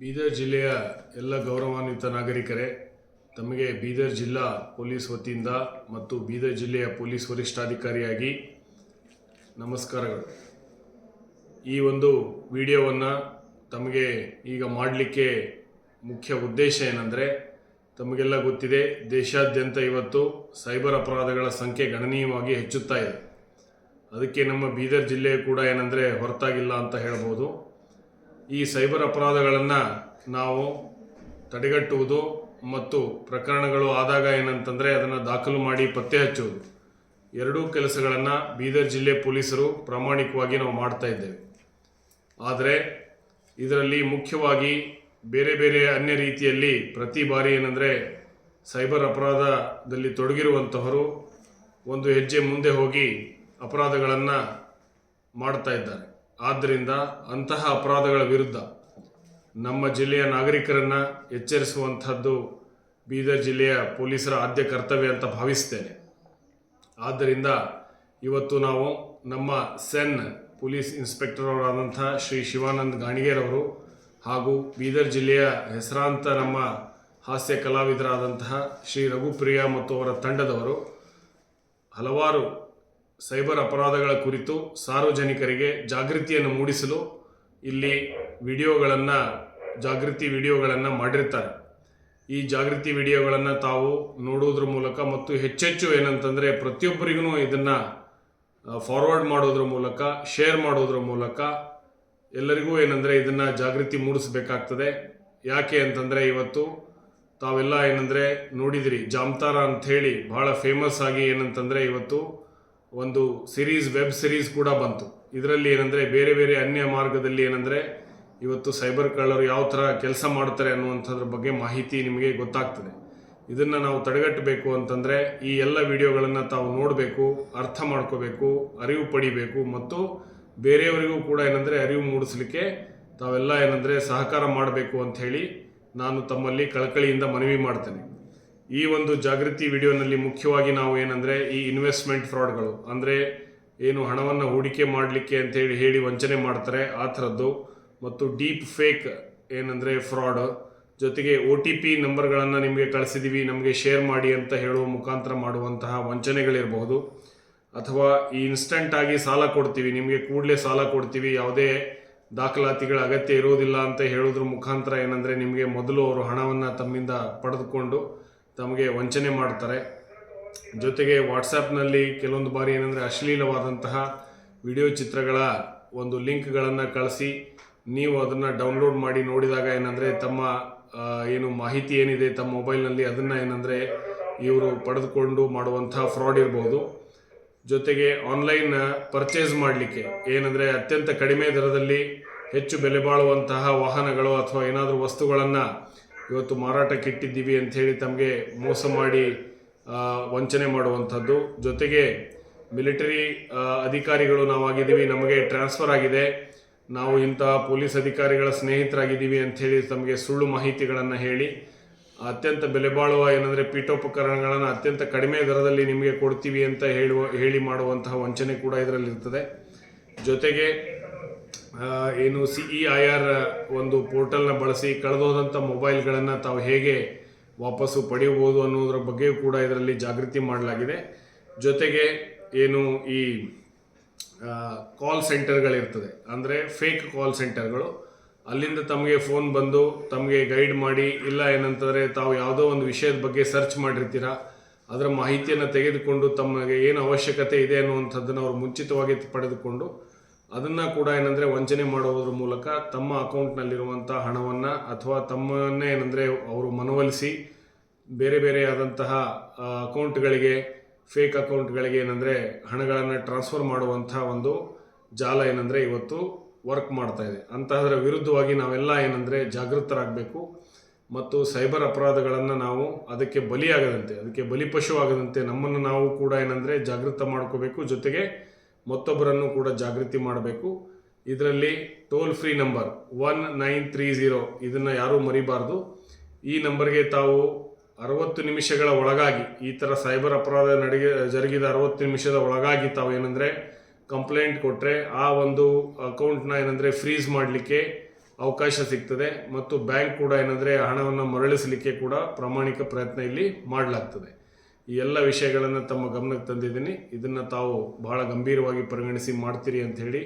ಬೀದರ್ ಜಿಲ್ಲೆಯ ಎಲ್ಲ ಗೌರವಾನ್ವಿತ ನಾಗರಿಕರೇ, ತಮಗೆ ಬೀದರ್ ಜಿಲ್ಲಾ ಪೊಲೀಸ್ ವತಿಯಿಂದ ಮತ್ತು ಬೀದರ್ ಜಿಲ್ಲೆಯ ಪೊಲೀಸ್ ವರಿಷ್ಠಾಧಿಕಾರಿಯಾಗಿ ನಮಸ್ಕಾರಗಳು. ಈ ಒಂದು ವಿಡಿಯೋವನ್ನು ತಮಗೆ ಈಗ ಮಾಡಲಿಕ್ಕೆ ಮುಖ್ಯ ಉದ್ದೇಶ ಏನಂದರೆ, ತಮಗೆಲ್ಲ ಗೊತ್ತಿದೆ, ದೇಶಾದ್ಯಂತ ಇವತ್ತು ಸೈಬರ್ ಅಪರಾಧಗಳ ಸಂಖ್ಯೆ ಗಣನೀಯವಾಗಿ ಹೆಚ್ಚುತ್ತಾ ಇದೆ. ಅದಕ್ಕೆ ನಮ್ಮ ಬೀದರ್ ಜಿಲ್ಲೆ ಕೂಡ ಏನಂದರೆ ಹೊರತಾಗಿಲ್ಲ ಅಂತ ಹೇಳ್ಬೋದು. ಈ ಸೈಬರ್ ಅಪರಾಧಗಳನ್ನು ನಾವು ತಡೆಗಟ್ಟುವುದು ಮತ್ತು ಪ್ರಕರಣಗಳು ಆದಾಗ ಏನಂತಂದರೆ ಅದನ್ನು ದಾಖಲು ಮಾಡಿ ಪತ್ತೆ ಹಚ್ಚುವುದು. ಎರಡೂ ಕೆಲಸಗಳನ್ನು ಬೀದರ್ ಜಿಲ್ಲೆ ಪೊಲೀಸರು ಪ್ರಾಮಾಣಿಕವಾಗಿ ನಾವು ಮಾಡ್ತಾ ಆದರೆ ಇದರಲ್ಲಿ ಮುಖ್ಯವಾಗಿ ಬೇರೆ ಬೇರೆ ಅನ್ಯ ರೀತಿಯಲ್ಲಿ ಪ್ರತಿ ಬಾರಿ ಏನಂದರೆ ಸೈಬರ್ ಅಪರಾಧದಲ್ಲಿ ತೊಡಗಿರುವಂತಹವರು ಒಂದು ಹೆಜ್ಜೆ ಮುಂದೆ ಹೋಗಿ ಅಪರಾಧಗಳನ್ನು ಮಾಡ್ತಾ ಇದ್ದಾರೆ. ಆದ್ದರಿಂದ ಅಂತಹ ಅಪರಾಧಗಳ ವಿರುದ್ಧ ನಮ್ಮ ಜಿಲ್ಲೆಯ ನಾಗರಿಕರನ್ನು ಎಚ್ಚರಿಸುವಂಥದ್ದು ಬೀದರ್ ಜಿಲ್ಲೆಯ ಪೊಲೀಸರ ಆದ್ಯ ಕರ್ತವ್ಯ ಅಂತ ಭಾವಿಸ್ತೇನೆ. ಆದ್ದರಿಂದ ಇವತ್ತು ನಾವು ನಮ್ಮ ಸೆನ್ ಪೊಲೀಸ್ ಇನ್ಸ್ಪೆಕ್ಟರ್ ಅವರಾದಂಥ ಶ್ರೀ ಶಿವಾನಂದ್ ಗಾಣಿಗೇರವರು ಹಾಗೂ ಬೀದರ್ ಜಿಲ್ಲೆಯ ಹೆಸರಾಂತ ನಮ್ಮ ಹಾಸ್ಯ ಕಲಾವಿದರಾದಂತಹ ಶ್ರೀ ರಘುಪ್ರಿಯ ಮತ್ತು ಅವರ ತಂಡದವರು ಹಲವಾರು ಸೈಬರ್ ಅಪರಾಧಗಳ ಕುರಿತು ಸಾರ್ವಜನಿಕರಿಗೆ ಜಾಗೃತಿಯನ್ನು ಮೂಡಿಸಲು ಇಲ್ಲಿ ವಿಡಿಯೋಗಳನ್ನು, ಜಾಗೃತಿ ವಿಡಿಯೋಗಳನ್ನು ಮಾಡಿರ್ತಾರೆ. ಈ ಜಾಗೃತಿ ವಿಡಿಯೋಗಳನ್ನು ತಾವು ನೋಡುವುದ್ರ ಮೂಲಕ ಮತ್ತು ಹೆಚ್ಚೆಚ್ಚು ಏನಂತಂದರೆ ಪ್ರತಿಯೊಬ್ಬರಿಗೂ ಇದನ್ನು ಫಾರ್ವರ್ಡ್ ಮಾಡೋದ್ರ ಮೂಲಕ ಶೇರ್ ಮಾಡೋದ್ರ ಮೂಲಕ ಎಲ್ಲರಿಗೂ ಏನಂದರೆ ಇದನ್ನು ಜಾಗೃತಿ ಮೂಡಿಸಬೇಕಾಗ್ತದೆ. ಯಾಕೆ ಅಂತಂದರೆ ಇವತ್ತು ತಾವೆಲ್ಲ ಏನಂದರೆ ನೋಡಿದಿರಿ, ಜಾಮ್ತಾರ ಅಂಥೇಳಿ ಭಾಳ ಫೇಮಸ್ ಆಗಿ ಏನಂತಂದರೆ ಇವತ್ತು ಒಂದು ಸಿರೀಸ್ ವೆಬ್ ಸಿರೀಸ್ ಕೂಡ ಬಂತು. ಇದರಲ್ಲಿ ಏನಂದರೆ ಬೇರೆ ಬೇರೆ ಅನ್ಯ ಮಾರ್ಗದಲ್ಲಿ ಏನಂದರೆ ಇವತ್ತು ಸೈಬರ್ ಕಳ್ಳರು ಯಾವ ಥರ ಕೆಲಸ ಮಾಡ್ತಾರೆ ಅನ್ನುವಂಥದ್ರ ಬಗ್ಗೆ ಮಾಹಿತಿ ನಿಮಗೆ ಗೊತ್ತಾಗ್ತದೆ. ಇದನ್ನು ನಾವು ತಡೆಗಟ್ಟಬೇಕು ಅಂತಂದರೆ ಈ ಎಲ್ಲ ವಿಡಿಯೋಗಳನ್ನು ತಾವು ನೋಡಬೇಕು, ಅರ್ಥ ಮಾಡ್ಕೋಬೇಕು, ಅರಿವು ಪಡಿಬೇಕು ಮತ್ತು ಬೇರೆಯವರಿಗೂ ಕೂಡ ಏನಂದರೆ ಅರಿವು ಮೂಡಿಸಲಿಕ್ಕೆ ತಾವೆಲ್ಲ ಏನಂದರೆ ಸಹಕಾರ ಮಾಡಬೇಕು ಅಂಥೇಳಿ ನಾನು ತಮ್ಮಲ್ಲಿ ಕಳಕಳಿಯಿಂದ ಮನವಿ ಮಾಡ್ತೇನೆ. ಈ ಒಂದು ಜಾಗೃತಿ ವಿಡಿಯೋನಲ್ಲಿ ಮುಖ್ಯವಾಗಿ ನಾವು ಏನಂದರೆ ಈ ಇನ್ವೆಸ್ಟ್ಮೆಂಟ್ ಫ್ರಾಡ್ಗಳು ಅಂದರೆ ಏನು ಹಣವನ್ನು ಹೂಡಿಕೆ ಮಾಡಲಿಕ್ಕೆ ಅಂತೇಳಿ ಹೇಳಿ ವಂಚನೆ ಮಾಡ್ತಾರೆ, ಆ ಥರದ್ದು. ಮತ್ತು ಡೀಪ್ ಫೇಕ್ ಏನಂದರೆ ಫ್ರಾಡ್ ಜೊತೆಗೆ ಒ ಟಿ ಪಿ ನಂಬರ್ಗಳನ್ನು ನಿಮಗೆ ಕಳಿಸಿದ್ದೀವಿ ನಮಗೆ ಶೇರ್ ಮಾಡಿ ಅಂತ ಹೇಳುವ ಮುಖಾಂತರ ಮಾಡುವಂತಹ ವಂಚನೆಗಳಿರಬಹುದು. ಅಥವಾ ಈ ಇನ್ಸ್ಟಂಟಾಗಿ ಸಾಲ ಕೊಡ್ತೀವಿ, ನಿಮಗೆ ಕೂಡಲೇ ಸಾಲ ಕೊಡ್ತೀವಿ, ಯಾವುದೇ ದಾಖಲಾತಿಗಳ ಅಗತ್ಯ ಇರೋದಿಲ್ಲ ಅಂತ ಹೇಳೋದ್ರ ಮುಖಾಂತರ ಏನಂದರೆ ನಿಮಗೆ ಮೊದಲು ಅವರು ಹಣವನ್ನು ತಮ್ಮಿಂದ ಪಡೆದುಕೊಂಡು ತಮಗೆ ವಂಚನೆ ಮಾಡ್ತಾರೆ. ಜೊತೆಗೆ ವಾಟ್ಸಪ್ನಲ್ಲಿ ಕೆಲವೊಂದು ಬಾರಿ ಏನಂದರೆ ಅಶ್ಲೀಲವಾದಂತಹ ವಿಡಿಯೋ ಚಿತ್ರಗಳ ಒಂದು ಲಿಂಕ್ಗಳನ್ನು ಕಳಿಸಿ, ನೀವು ಅದನ್ನು ಡೌನ್ಲೋಡ್ ಮಾಡಿ ನೋಡಿದಾಗ ಏನಂದರೆ ತಮ್ಮ ಏನು ಮಾಹಿತಿ ಏನಿದೆ ತಮ್ಮ ಮೊಬೈಲ್ನಲ್ಲಿ ಅದನ್ನು ಏನಂದರೆ ಇವರು ಪಡೆದುಕೊಂಡು ಮಾಡುವಂಥ ಫ್ರಾಡ್ ಇರ್ಬೋದು. ಜೊತೆಗೆ ಆನ್ಲೈನ್ ಪರ್ಚೇಸ್ ಮಾಡಲಿಕ್ಕೆ ಏನಂದರೆ ಅತ್ಯಂತ ಕಡಿಮೆ ದರದಲ್ಲಿ ಹೆಚ್ಚು ಬೆಲೆ ಬಾಳುವಂತಹ ವಾಹನಗಳು ಅಥವಾ ಏನಾದರೂ ವಸ್ತುಗಳನ್ನು ಇವತ್ತು ಮಾರಾಟಕ್ಕೆ ಇಟ್ಟಿದ್ದೀವಿ ಅಂಥೇಳಿ ತಮಗೆ ಮೋಸ ಮಾಡಿ ವಂಚನೆ ಮಾಡುವಂಥದ್ದು. ಜೊತೆಗೆ ಮಿಲಿಟರಿ ಅಧಿಕಾರಿಗಳು ನಾವಾಗಿದ್ದೀವಿ, ನಮಗೆ ಟ್ರಾನ್ಸ್ಫರ್ ಆಗಿದೆ. ನಾವು ಇಂತಹ ಪೊಲೀಸ್ ಅಧಿಕಾರಿಗಳ ಸ್ನೇಹಿತರಾಗಿದ್ದೀವಿ ಅಂಥೇಳಿ ತಮಗೆ ಸುಳ್ಳು ಮಾಹಿತಿಗಳನ್ನು ಹೇಳಿ, ಅತ್ಯಂತ ಬೆಲೆ ಬಾಳುವ ಏನಂದರೆ ಪೀಠೋಪಕರಣಗಳನ್ನು ಅತ್ಯಂತ ಕಡಿಮೆ ದರದಲ್ಲಿ ನಿಮಗೆ ಕೊಡ್ತೀವಿ ಅಂತ ಹೇಳುವ, ಹೇಳಿ ಮಾಡುವಂತಹ ವಂಚನೆ ಕೂಡ ಇದರಲ್ಲಿರ್ತದೆ. ಜೊತೆಗೆ ಏನು ಸಿ ಇ ಐ ಆರ್ ಒಂದು ಪೋರ್ಟಲ್ನ ಬಳಸಿ ಕಳೆದೋದಂಥ ಮೊಬೈಲ್ಗಳನ್ನು ತಾವು ಹೇಗೆ ವಾಪಸ್ಸು ಪಡೆಯಬಹುದು ಅನ್ನೋದ್ರ ಬಗ್ಗೆಯೂ ಕೂಡ ಇದರಲ್ಲಿ ಜಾಗೃತಿ ಮಾಡಲಾಗಿದೆ. ಜೊತೆಗೆ ಏನು ಈ ಕಾಲ್ ಸೆಂಟರ್ಗಳಿರ್ತದೆ ಅಂದರೆ ಫೇಕ್ ಕಾಲ್ ಸೆಂಟರ್ಗಳು ಅಲ್ಲಿಂದ ತಮಗೆ ಫೋನ್ ಬಂದು ತಮಗೆ ಗೈಡ್ ಮಾಡಿ, ಇಲ್ಲ ಏನಂತಂದರೆ ತಾವು ಯಾವುದೋ ಒಂದು ವಿಷಯದ ಬಗ್ಗೆ ಸರ್ಚ್ ಮಾಡಿರ್ತೀರ, ಅದರ ಮಾಹಿತಿಯನ್ನು ತೆಗೆದುಕೊಂಡು ತಮಗೆ ಏನು ಅವಶ್ಯಕತೆ ಇದೆ ಅನ್ನುವಂಥದ್ದನ್ನು ಅವರು ಮುಂಚಿತವಾಗಿ ಪಡೆದುಕೊಂಡು ಅದನ್ನು ಕೂಡ ಏನಂದರೆ ವಂಚನೆ ಮಾಡುವುದರ ಮೂಲಕ ತಮ್ಮ ಅಕೌಂಟ್ನಲ್ಲಿರುವಂಥ ಹಣವನ್ನು ಅಥವಾ ತಮ್ಮನ್ನೇ ಏನಂದರೆ ಅವರು ಮನವೊಲಿಸಿ ಬೇರೆ ಬೇರೆ ಆದಂತಹ ಅಕೌಂಟ್ಗಳಿಗೆ ಫೇಕ್ ಅಕೌಂಟ್ಗಳಿಗೆ ಏನಂದರೆ ಹಣಗಳನ್ನು ಟ್ರಾನ್ಸ್ಫರ್ ಮಾಡುವಂಥ ಒಂದು ಜಾಲ ಏನಂದರೆ ಇವತ್ತು ವರ್ಕ್ ಮಾಡ್ತಾ ಇದೆ. ಅಂತಹದರ ವಿರುದ್ಧವಾಗಿ ನಾವೆಲ್ಲ ಏನಂದರೆ ಜಾಗೃತರಾಗಬೇಕು ಮತ್ತು ಸೈಬರ್ ಅಪರಾಧಗಳನ್ನು ನಾವು ಅದಕ್ಕೆ ಬಲಿಯಾಗದಂತೆ, ಅದಕ್ಕೆ ಬಲಿಪಶು ಆಗದಂತೆ ನಮ್ಮನ್ನು ನಾವು ಕೂಡ ಏನಂದರೆ ಜಾಗೃತ ಮಾಡ್ಕೋಬೇಕು. ಜೊತೆಗೆ ಮತ್ತೊಬ್ಬರನ್ನು ಕೂಡ ಜಾಗೃತಿ ಮಾಡಬೇಕು. ಇದರಲ್ಲಿ toll free number one nine three zero ಇದನ್ನು ಯಾರೂ ಮರಿಬಾರ್ದು. ಈ ನಂಬರ್ಗೆ ತಾವು ಅರವತ್ತು ನಿಮಿಷಗಳ ಒಳಗಾಗಿ, ಈ ಥರ ಸೈಬರ್ ಅಪರಾಧ ನಡೆಗೆ, ಜರುಗಿದ ಅರವತ್ತು ನಿಮಿಷದ ಒಳಗಾಗಿ ತಾವು ಏನಂದರೆ ಕಂಪ್ಲೇಂಟ್ ಕೊಟ್ಟರೆ ಆ ಒಂದು ಅಕೌಂಟ್ನ ಏನಂದರೆ ಫ್ರೀಸ್ ಮಾಡಲಿಕ್ಕೆ ಅವಕಾಶ ಸಿಗ್ತದೆ. ಮತ್ತು ಬ್ಯಾಂಕ್ ಕೂಡ ಏನಂದರೆ ಹಣವನ್ನು ಮರಳಿಸಲಿಕ್ಕೆ ಕೂಡ ಪ್ರಾಮಾಣಿಕ ಪ್ರಯತ್ನ ಇಲ್ಲಿ ಮಾಡಲಾಗ್ತದೆ. ಈ ಎಲ್ಲ ವಿಷಯಗಳನ್ನು ತಮ್ಮ ಗಮನಕ್ಕೆ ತಂದಿದ್ದೀನಿ. ಇದನ್ನು ತಾವು ಬಹಳ ಗಂಭೀರವಾಗಿ ಪರಿಗಣಿಸಿ ಮಾಡ್ತೀರಿ ಅಂತ ಹೇಳಿ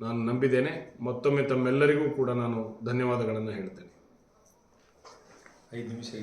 ನಾನು ನಂಬಿದ್ದೇನೆ. ಮತ್ತೊಮ್ಮೆ ತಮ್ಮೆಲ್ಲರಿಗೂ ಕೂಡ ನಾನು ಧನ್ಯವಾದಗಳನ್ನು ಹೇಳ್ತೇನೆ. ಐದು ನಿಮಿಷ